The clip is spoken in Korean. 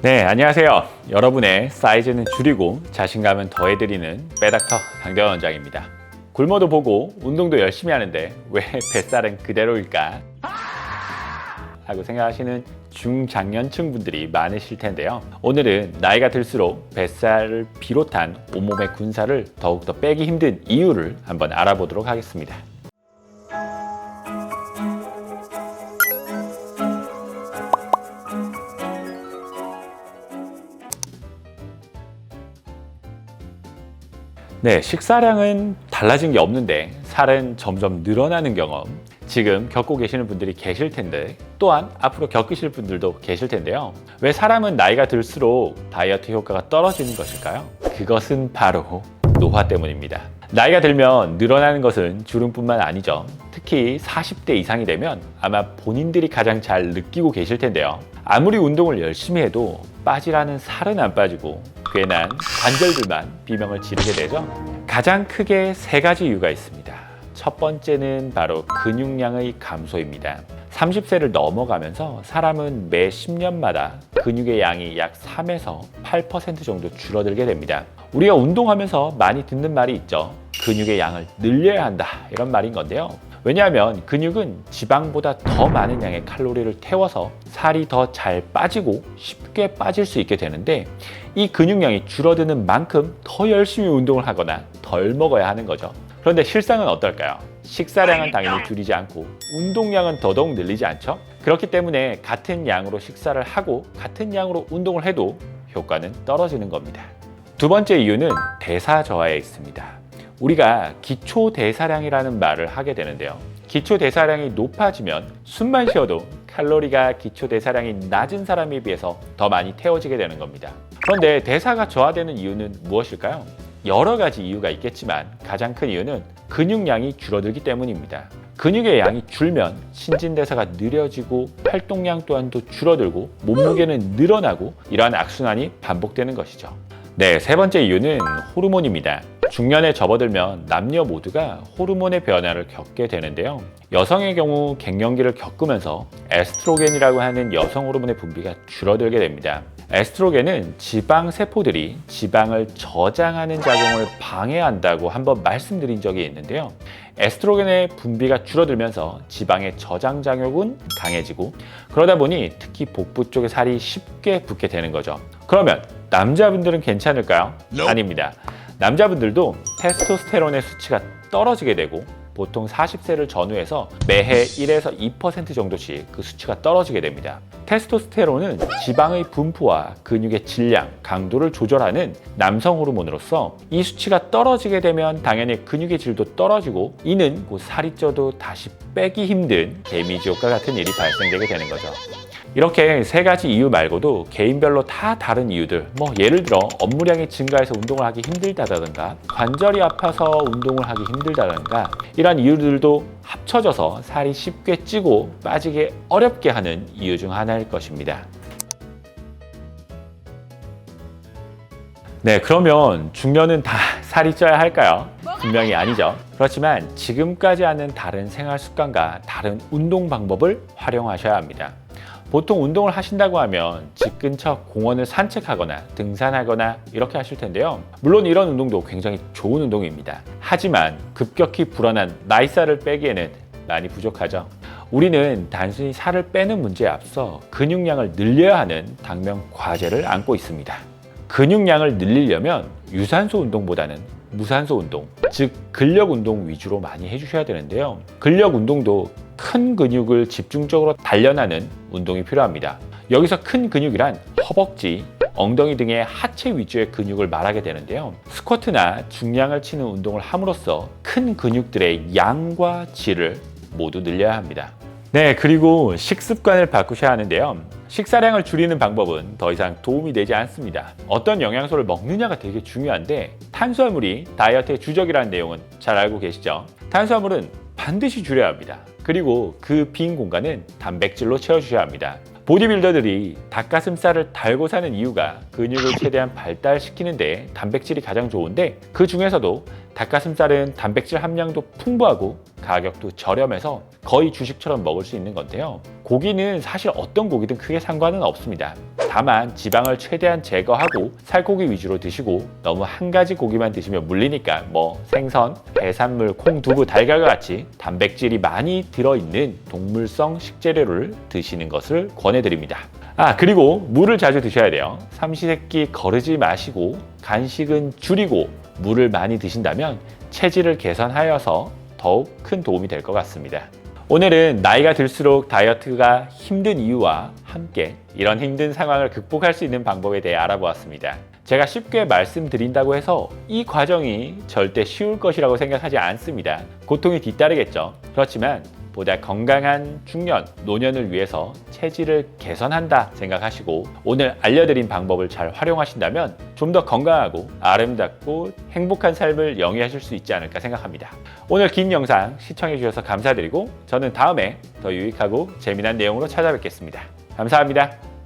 네, 안녕하세요. 여러분의 사이즈는 줄이고 자신감은 더해드리는 빼닥터 강대원 원장입니다. 굶어도 보고 운동도 열심히 하는데 왜 뱃살은 그대로일까? 하고 생각하시는 중장년층 분들이 많으실 텐데요. 오늘은 나이가 들수록 뱃살을 비롯한 온몸의 군살을 더욱더 빼기 힘든 이유를 한번 알아보도록 하겠습니다. 네, 식사량은 달라진 게 없는데 살은 점점 늘어나는 경험 지금 겪고 계시는 분들이 계실 텐데 또한 앞으로 겪으실 분들도 계실 텐데요. 왜 사람은 나이가 들수록 다이어트 효과가 떨어지는 것일까요? 그것은 바로 노화 때문입니다. 나이가 들면 늘어나는 것은 주름뿐만 아니죠. 특히 40대 이상이 되면 아마 본인들이 가장 잘 느끼고 계실 텐데요. 아무리 운동을 열심히 해도 빠지라는 살은 안 빠지고 괜한 관절들만 비명을 지르게 되죠. 가장 크게 세 가지 이유가 있습니다. 첫 번째는 바로 근육량의 감소입니다. 30세를 넘어가면서 사람은 매 10년마다 근육의 양이 약 3에서 8% 정도 줄어들게 됩니다. 우리가 운동하면서 많이 듣는 말이 있죠. 근육의 양을 늘려야 한다. 이런 말인 건데요. 왜냐하면 근육은 지방보다 더 많은 양의 칼로리를 태워서 살이 더 잘 빠지고 쉽게 빠질 수 있게 되는데 이 근육량이 줄어드는 만큼 더 열심히 운동을 하거나 덜 먹어야 하는 거죠. 그런데 실상은 어떨까요? 식사량은 당연히 줄이지 않고 운동량은 더더욱 늘리지 않죠? 그렇기 때문에 같은 양으로 식사를 하고 같은 양으로 운동을 해도 효과는 떨어지는 겁니다. 두 번째 이유는 대사 저하에 있습니다. 우리가 기초 대사량이라는 말을 하게 되는데요. 기초 대사량이 높아지면 숨만 쉬어도 칼로리가 기초 대사량이 낮은 사람에 비해서 더 많이 태워지게 되는 겁니다. 그런데 대사가 저하되는 이유는 무엇일까요? 여러 가지 이유가 있겠지만 가장 큰 이유는 근육량이 줄어들기 때문입니다. 근육의 양이 줄면 신진대사가 느려지고 활동량 또한도 줄어들고 몸무게는 늘어나고 이러한 악순환이 반복되는 것이죠. 네, 세 번째 이유는 호르몬입니다. 중년에 접어들면 남녀 모두가 호르몬의 변화를 겪게 되는데요. 여성의 경우 갱년기를 겪으면서 에스트로겐이라고 하는 여성 호르몬의 분비가 줄어들게 됩니다. 에스트로겐은 지방 세포들이 지방을 저장하는 작용을 방해한다고 한번 말씀드린 적이 있는데요. 에스트로겐의 분비가 줄어들면서 지방의 저장 작용은 강해지고 그러다 보니 특히 복부 쪽에 살이 쉽게 붙게 되는 거죠. 그러면 남자분들은 괜찮을까요? 아닙니다. 남자분들도 테스토스테론의 수치가 떨어지게 되고 보통 40세를 전후해서 매해 1에서 2% 정도씩 그 수치가 떨어지게 됩니다. 테스토스테론은 지방의 분포와 근육의 질량, 강도를 조절하는 남성 호르몬으로서 이 수치가 떨어지게 되면 당연히 근육의 질도 떨어지고 이는 곧 살이 쪄도 다시 빼기 힘든 데미지 효과 같은 일이 발생되게 되는 거죠. 이렇게 세 가지 이유 말고도 개인별로 다 다른 이유들, 뭐 예를 들어 업무량이 증가해서 운동을 하기 힘들다든가 관절이 아파서 운동을 하기 힘들다든가 이러한 이유들도 합쳐져서 살이 쉽게 찌고 빠지기 어렵게 하는 이유 중 하나일 것입니다. 네, 그러면 중년은 다 살이 쪄야 할까요? 분명히 아니죠. 그렇지만 지금까지 하는 다른 생활 습관과 다른 운동 방법을 활용하셔야 합니다. 보통 운동을 하신다고 하면 집 근처 공원을 산책하거나 등산하거나 이렇게 하실 텐데요. 물론 이런 운동도 굉장히 좋은 운동입니다. 하지만 급격히 불어난 나이살을 빼기에는 많이 부족하죠. 우리는 단순히 살을 빼는 문제에 앞서 근육량을 늘려야 하는 당면 과제를 안고 있습니다. 근육량을 늘리려면 유산소 운동보다는 무산소 운동, 즉 근력 운동 위주로 많이 해주셔야 되는데요. 근력 운동도 큰 근육을 집중적으로 단련하는 운동이 필요합니다. 여기서 큰 근육이란 허벅지, 엉덩이 등의 하체 위주의 근육을 말하게 되는데요. 스쿼트나 중량을 치는 운동을 함으로써 큰 근육들의 양과 질을 모두 늘려야 합니다. 네, 그리고 식습관을 바꾸셔야 하는데요. 식사량을 줄이는 방법은 더 이상 도움이 되지 않습니다. 어떤 영양소를 먹느냐가 되게 중요한데 탄수화물이 다이어트의 주적이라는 내용은 잘 알고 계시죠? 탄수화물은 반드시 줄여야 합니다. 그리고 그 빈 공간은 단백질로 채워주셔야 합니다. 보디빌더들이 닭가슴살을 달고 사는 이유가 근육을 최대한 발달시키는데 단백질이 가장 좋은데 그 중에서도 닭가슴살은 단백질 함량도 풍부하고 가격도 저렴해서 거의 주식처럼 먹을 수 있는 건데요. 고기는 사실 어떤 고기든 크게 상관은 없습니다. 다만 지방을 최대한 제거하고 살코기 위주로 드시고 너무 한 가지 고기만 드시면 물리니까 뭐 생선, 해산물, 콩, 두부, 달걀과 같이 단백질이 많이 들어있는 동물성 식재료를 드시는 것을 권해드립니다. 아 그리고 물을 자주 드셔야 돼요. 삼시세끼 거르지 마시고 간식은 줄이고 물을 많이 드신다면 체질을 개선하여서 더욱 큰 도움이 될 것 같습니다. 오늘은 나이가 들수록 다이어트가 힘든 이유와 함께 이런 힘든 상황을 극복할 수 있는 방법에 대해 알아보았습니다. 제가 쉽게 말씀드린다고 해서 이 과정이 절대 쉬울 것이라고 생각하지 않습니다. 고통이 뒤따르겠죠. 그렇지만 보다 건강한 중년, 노년을 위해서 체질을 개선한다 생각하시고 오늘 알려드린 방법을 잘 활용하신다면 좀 더 건강하고 아름답고 행복한 삶을 영위하실 수 있지 않을까 생각합니다. 오늘 긴 영상 시청해 주셔서 감사드리고 저는 다음에 더 유익하고 재미난 내용으로 찾아뵙겠습니다. 감사합니다.